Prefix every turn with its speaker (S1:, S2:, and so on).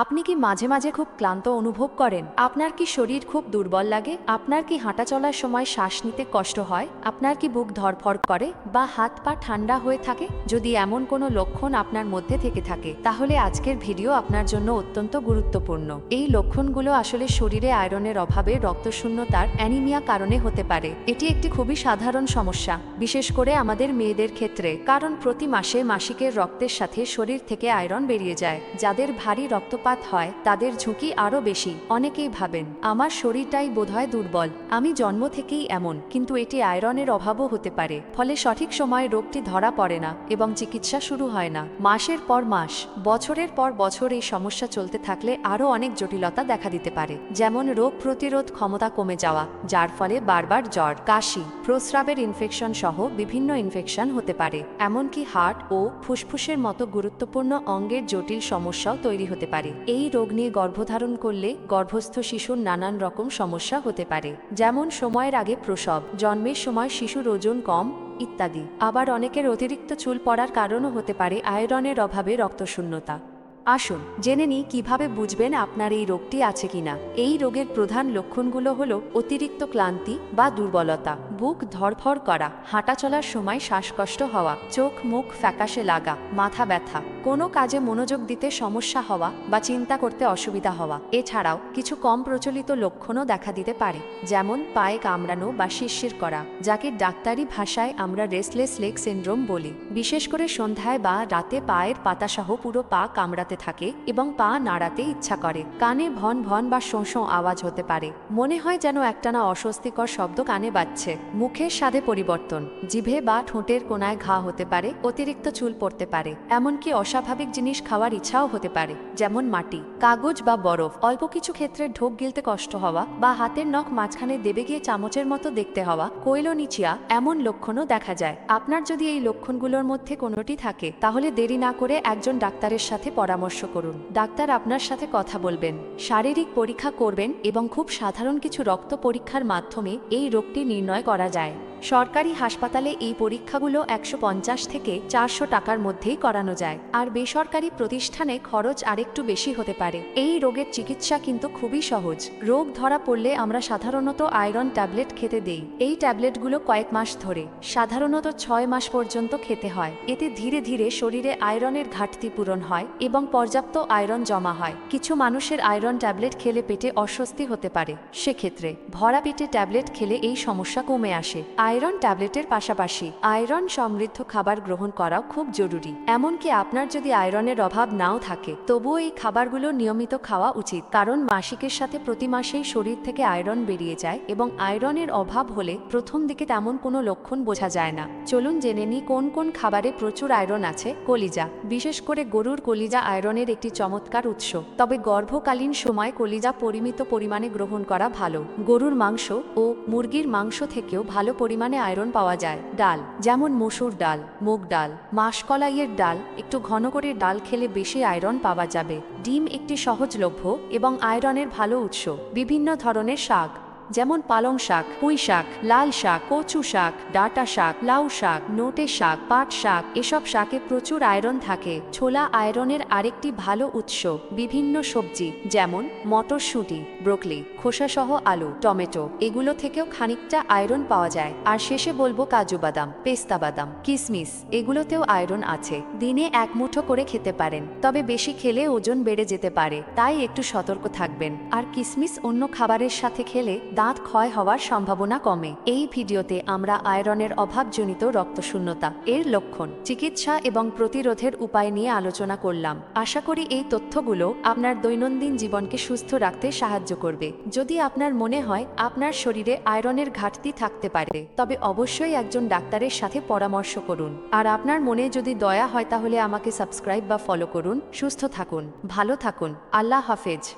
S1: আপনি কি মাঝে মাঝে খুব ক্লান্ত অনুভব করেন? আপনার কি শরীর খুব দুর্বল লাগে? আপনার কি হাঁটা চলার সময় শ্বাস নিতে কষ্ট হয়? আপনার কি বুক ধরফর করে বা হাত পা ঠান্ডা হয়ে থাকে? যদি এমন কোনো লক্ষণ আপনার মধ্যে থেকে থাকে, তাহলে আজকের ভিডিও আপনার জন্য অত্যন্ত গুরুত্বপূর্ণ। এই লক্ষণগুলো আসলে শরীরে আয়রনের অভাবে রক্তশূন্যতার অ্যানিমিয়া কারণে হতে পারে। এটি একটি খুবই সাধারণ সমস্যা, বিশেষ করে আমাদের মেয়েদের ক্ষেত্রে, কারণ প্রতি মাসে মাসিকের রক্তের সাথে শরীর থেকে আয়রন বেরিয়ে যায়, যাদের ভারী রক্তপাত হয়, তাদের ঝুঁকি আরও বেশি। অনেকেই ভাবেন, আমার শরীরটাই বোধহয় দুর্বল। আমি জন্ম থেকেই এমন, কিন্তু এটি আয়রনের অভাবও হতে পারে। ফলে সঠিক সময়ে রোগটি ধরা পড়ে না এবং চিকিৎসা শুরু হয় না। মাসের পর মাস, বছরের পর বছর এই সমস্যা চলতে থাকলে আরও অনেক জটিলতা দেখা দিতে পারে। যেমন রোগ প্রতিরোধ ক্ষমতা কমে যাওয়া, যার ফলে বারবার জ্বর, কাশি, প্রস্রাবের ইনফেকশন সহ বিভিন্ন ইনফেকশন হতে পারে। এমনকি হার্ট ও ফুসফুসের মতো গুরুত্বপূর্ণ অঙ্গের জটিল সমস্যাও তৈরি হতে পারে। এই রোগ নিয়ে গর্ভধারণ করলে গর্ভস্থ শিশুর নানান রকম সমস্যা হতে পারে, যেমন সময়ের আগে প্রসব, জন্মের সময় শিশুর ওজন কম, ইত্যাদি। আবার অনেকের অতিরিক্ত চুল পড়ার কারণও হতে পারে আয়রনের অভাবে রক্তশূন্যতা। আসুন, জেনে নিই কীভাবে বুঝবেন আপনার এই রোগটি আছে কিনা। এই রোগের প্রধান লক্ষণগুলো হলো অতিরিক্ত ক্লান্তি বা দুর্বলতা, বুক ধরফর করা, হাঁটা চলার সময় শ্বাসকষ্ট হওয়া, চোখ মুখ ফ্যাকাশে লাগা, মাথা ব্যথা, কোনো কাজে মনোযোগ দিতে সমস্যা হওয়া বা চিন্তা করতে অসুবিধা হওয়া। এছাড়াও কিছু কম প্রচলিত লক্ষণও দেখা দিতে পারে, যেমন পায়ে কামড়ানো বা শিরশির করা, যাকে ডাক্তারি ভাষায় আমরা রেসলেস লেগ সিন্ড্রোম বলি। বিশেষ করে সন্ধ্যায় বা রাতে পায়ের পাতাসহ পুরো পা কামড়াতে থাকে এবং পা নাড়াতে ইচ্ছা করে। কানে ভন ভন বা শোঁ শোঁ আওয়াজ হতে পারে। মনে হয় যেন একটানা অস্বস্তিকর শব্দ কানে বাজছে। মুখের স্বাদে পরিবর্তন। জিভে বা ঠোঁটের কোনায় ঘা হতে পারে, অতিরিক্ত চুল পড়তে পারে। এমনকি অস্বাভাবিক জিনিস খাওয়ার ইচ্ছাও হতে পারে, যেমন মাটি, কাগজ বা বরফ। অল্প কিছু ক্ষেত্রে ঢোক গিলতে কষ্ট হওয়া বা হাতের নখ মাঝখানে দেবে গিয়ে চামচের মতো দেখতে হওয়া কৈলনিচিয়া এমন লক্ষণও দেখা যায়। আপনার যদি এই লক্ষণগুলোর মধ্যে কোনোটি থাকে, তাহলে দেরি না করে একজন ডাক্তারের সাথে পরামর্শ করুন। ডাক্তার আপনার সাথে কথা বলবেন, শারীরিক পরীক্ষা করবেন এবং খুব সাধারণ কিছু রক্ত পরীক্ষার মাধ্যমে এই রোগটি নির্ণয় করা যায়। সরকারি হাসপাতালে এই পরীক্ষাগুলো একশো পঞ্চাশ থেকে চারশো টাকার মধ্যেই করানো যায়। আর বেসরকারি প্রতিষ্ঠানে খরচ আরেকটু বেশি হতে পারে। এই রোগের চিকিৎসা কিন্তু খুবই সহজ। রোগ ধরা পড়লে আমরা সাধারণত আয়রন ট্যাবলেট খেতে দেই। এই ট্যাবলেটগুলো কয়েক মাস ধরে, সাধারণত ছয় মাস পর্যন্ত খেতে হয়। এতে ধীরে ধীরে শরীরে আয়রনের ঘাটতি পূরণ হয় এবং পর্যাপ্ত আয়রন জমা হয়। কিছু মানুষের আয়রন ট্যাবলেট খেলে পেটে অস্বস্তি হতে পারে। সেক্ষেত্রে ভরা পেটে ট্যাবলেট খেলে এই সমস্যা কমে আসে। আয়রন ট্যাবলেটের পাশাপাশি আয়রন সমৃদ্ধ খাবার গ্রহণ করাও খুব জরুরি। এমনকি আপনার যদি আয়রনের অভাব নাও থাকে, তবুও এই খাবারগুলো নিয়মিত খাওয়া উচিত। কারণ মাসিকের সাথে প্রতি মাসেই শরীর থেকে আয়রন বেরিয়ে যায় এবং আয়রনের অভাব হলে প্রথম দিকে তেমন কোনো লক্ষণ বোঝা যায় না। চলুন জেনে নিই কোন কোন খাবারে প্রচুর আয়রন আছে। কলিজা, বিশেষ করে গরুর কলিজা আয়রনের একটি চমৎকার উৎস। তবে গর্ভকালীন সময় কলিজা পরিমিত পরিমাণে গ্রহণ করা ভালো। গরুর মাংস ও মুরগির মাংস থেকেও ভালো পরিমাণে আয়রন পাওয়া যায়। ডাল, যেমন মসুর ডাল, মুগ ডাল, মাসকলাইয়ের ডাল, একটু ঘন করে ডাল খেলে বেশি আয়রন পাওয়া যাবে। ডিম একটি সহজলভ্য এবং আয়রনের ভালো উৎস। বিভিন্ন ধরনের শাক। যেমন পালং শাক, পুঁই শাক, লাল শাক, কচু শাক, ডাটা শাক, লাউ শাক, নোটে শাক, পাট শাক, এসব শাকে প্রচুর আয়রন থাকে। ছোলা আয়রনের আরেকটি ভালো উৎস, বিভিন্ন সবজি, যেমন মটরশুঁটি, ব্রোকলি, খোসাসহ আলু, টমেটো, এগুলো থেকেও খানিকটা আয়রন পাওয়া যায়। আর শেষে বলব কাজু বাদাম, পেস্তা বাদাম, কিসমিস, এগুলোতেও আয়রন আছে। দিনে এক মুঠো করে খেতে পারেন, তবে বেশি খেলে ওজন বেড়ে যেতে পারে, তাই একটু সতর্ক থাকবেন। আর কিসমিস অন্য খাবারের সাথে খেলে দাঁত ক্ষয় হওয়ার সম্ভাবনা কমে। এই ভিডিওতে আমরা আয়রনের অভাবজনিত রক্তশূন্যতা, এর লক্ষণ, চিকিৎসা এবং প্রতিরোধের উপায় নিয়ে আলোচনা করলাম। আশা করি এই তথ্যগুলো আপনার দৈনন্দিন জীবনকে সুস্থ রাখতে সাহায্য করবে। যদি আপনার মনে হয় আপনার শরীরে আয়রনের ঘাটতি থাকতে পারে, তবে অবশ্যই একজন ডাক্তারের সাথে পরামর্শ করুন। আর আপনার মনে যদি দয়া হয় তাহলে আমাকে সাবস্ক্রাইব বা ফলো করুন। সুস্থ থাকুন, ভালো থাকুন, আল্লাহ হাফেজ।